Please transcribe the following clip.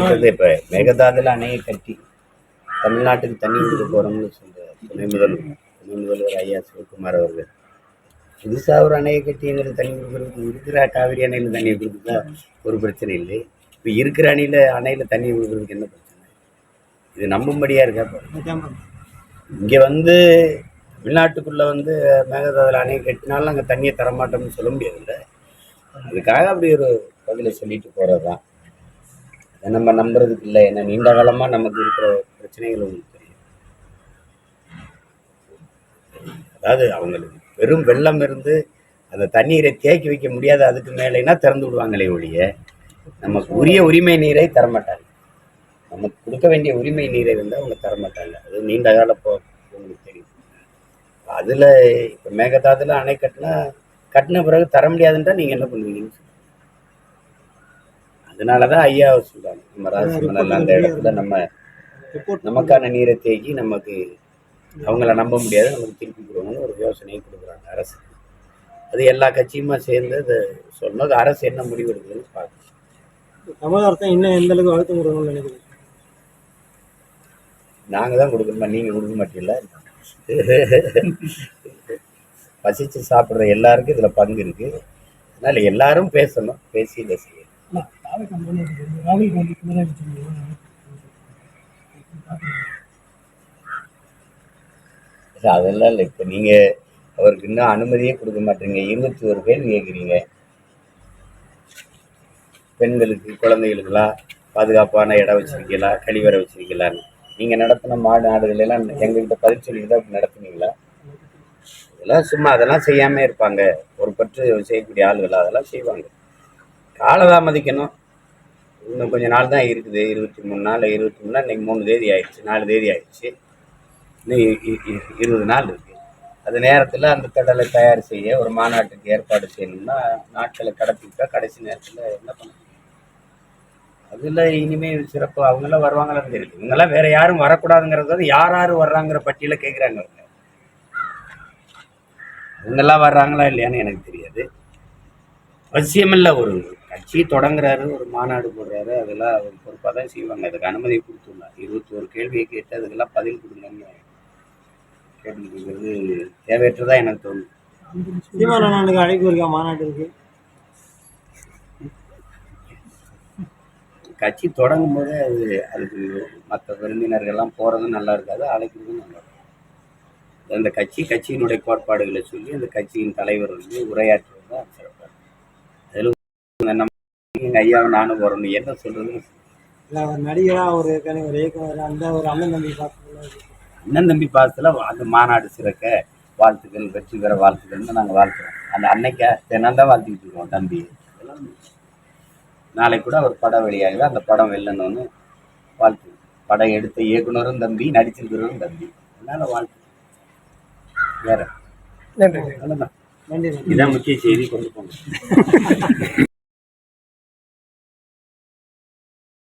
இருக்கிறது. இப்போ மேகதாதுல அணையை கட்டி தமிழ்நாட்டுக்கு தண்ணி கொடுக்க போகிறோம்னு சொல்ற துணை முதல்வர் துணை முதல்வர் ஐயா சிவகுமார் அவர்கள். புதுசாக ஒரு அணையை கட்டி எங்களுக்கு தண்ணி கொடுக்குறதுக்கு இருக்கிற காவிரி அணையில் தண்ணி கொடுக்குறதா ஒரு பிரச்சனை இல்லை. இப்போ இருக்கிற அணையில் அணையில் தண்ணி கொடுக்குறதுக்கு என்ன பிரச்சனை? இது நம்பும்படியாக இருக்கா? இங்கே வந்து தமிழ்நாட்டுக்குள்ளே வந்து மேகதாதுல அணையை கட்டினாலும் அங்கே தண்ணியை தரமாட்டோம்னு சொல்ல முடியாதுல்ல. அதுக்காக அப்படி ஒரு பதிலை சொல்லிட்டு போகிறது தான் நம்ம நம்புறதுக்கு இல்லை. ஏன்னா நீண்ட காலமாக நமக்கு இருக்கிற பிரச்சனைகள் உங்களுக்கு தெரியும். அதாவது அவங்களுக்கு பெரும் வெள்ளம் இருந்து அந்த தண்ணீரை தேக்கி வைக்க முடியாது அதுக்கு மேலேனா திறந்து விடுவாங்களே ஒழிய நமக்கு உரிய உரிமை நீரை தரமாட்டாங்க. நமக்கு கொடுக்க வேண்டிய உரிமை நீரை வந்து அவங்க தரமாட்டாங்க. அது நீண்ட கால உங்களுக்கு தெரியும். அதில் இப்போ மேகதாதுல அணை கட்டினா கட்டின பிறகு தர முடியாதுன்றா நீங்கள் என்ன பண்ணுவீங்கன்னு அதனால தான் ஐயா சொல்றாங்க நம்ம ராசி மணல் அந்த இடத்துல நம்ம நமக்கான நீரை தேக்கி நமக்கு அவங்கள நம்ப முடியாது. நமக்கு திருப்பி கொடுக்கணும்னு ஒரு யோசனையை கொடுக்குறாங்க அரசு. அது எல்லா கட்சியுமா சேர்ந்து அதை சொன்னோம். அது அரசு என்ன முடிவு எடுக்குதுன்னு பார்க்கணும். தமிழக அரசு இன்னும் எந்த அளவுக்கு அழுத்தம் கொடுக்கணும்னு நினைக்கிறேன் நாங்கள் தான் கொடுக்கணுமா? நீங்கள் கொடுக்க மாட்டீங்களா? பசிச்சு சாப்பிட்ற எல்லாருக்கும் இதில் பங்கு இருக்குது அதனால் எல்லாரும் பேசணும். பேசி இதை செய்யணும். ராகுல் காந்தி பினராயி விஜயன் இல்ல, அதெல்லாம் இல்லை. இப்போ நீங்கள் அவருக்கு இன்னும் அனுமதியே கொடுக்க மாட்டீங்க. இருபத்தி ஒரு பேர் கேட்குறீங்க பெண்களுக்கு குழந்தைகளுக்கெல்லாம் பாதுகாப்பான இடம் வச்சுருக்கீங்களா? கழிவறை வச்சுருக்கீங்களான்னு. நீங்கள் நடத்தின மாடு ஆடுகள் எல்லாம் பதில் சொல்லிட்டு தான் அப்படி நடத்துனீங்களா? இதெல்லாம் சும்மா அதெல்லாம் செய்யாமல் இருப்பாங்க. பொறுப்பற்று செய்யக்கூடிய ஆளுகள் அதெல்லாம் செய்வாங்க. காலதாமதிக்கணும். இன்னும் கொஞ்ச நாள் தான் இருக்குது. இருபத்தி மூணு நாள் இருபத்தி மூணு நாள் இன்னைக்கு மூணு தேதி ஆயிடுச்சு நாலு தேதி ஆயிடுச்சு. இன்னும் இ- இருபது நாள் இருக்குது அந்த நேரத்தில் அந்த கடலை தயார் செய்ய ஒரு மாநாட்டுக்கு ஏற்பாடு செய்யணும்னா நாட்களை கடத்தி கடைசி நேரத்தில் என்ன பண்ண அதில் இனிமேல் சிறப்பு அவங்களாம் வருவாங்களான்னு தெரியுது. இவங்கெல்லாம் வேறு யாரும் வரக்கூடாதுங்கிறது யார் யார் வர்றாங்கிற பட்டியலை கேட்குறாங்க அவங்க இவங்கெல்லாம் வர்றாங்களா இல்லையான்னு எனக்கு தெரியாது. அவசியமில்லை ஒரு கட்சி தொடங்குறாரு ஒரு மாநாடு போடுறாரு அதெல்லாம் அவர் பொறுப்பாக தான் செய்வாங்க. அதுக்கு அனுமதி கொடுத்துருந்தார். இருபத்தி ஒரு கேள்வியை கேட்டு அதுக்கெல்லாம் பதில் கொடுங்கன்னு கேட்டுக்கிறது தேவையற்றதா எனக்கு தோணுது. சீமான் அண்ணனுக்கு அழைப்பு இருக்கா? மாநாட்டிற்கு கட்சி தொடங்கும் போதே அது அதுக்கு மற்ற விருந்தினர்கள்லாம் போகிறதும் நல்லா இருக்காது அழைக்கிறதும் நல்லா இருக்கும். அந்த கட்சி கட்சியினுடைய கோட்பாடுகளை சொல்லி அந்த கட்சியின் தலைவர் வந்து உரையாற்றுவது தான் நம்ம எங்கள் நானும் வரணும் என்ன சொல்கிறதுன்னு இல்லை ஒரு நடிகரா ஒரு கணி ஒரு இயக்குனர் அந்த ஒரு அண்ணன் தம்பி பார்த்து அண்ணன் தம்பி பாசத்தில் அந்த மாநாடு சிறக்க வாழ்த்துக்கள் வெற்றி பெற வாழ்த்துக்கள்னு நாங்கள் வாழ்த்துறோம். அந்த அன்னைக்கா தினம் தான் வாழ்த்திக்கிட்டு இருக்கோம் தம்பி. நாளைக்கு கூட ஒரு படம் வெளியாகுது அந்த படம் வெல்லணும்னு வாழ்த்து. படம் எடுத்த இயக்குனரும் தம்பி நடிச்சிருக்கிறவரும் தம்பி. அதனால வாழ்த்து. வேற. நன்றி. அவ்வளோதான் நன்றி. இதான் முக்கிய செய்தி கொண்டு போங்க.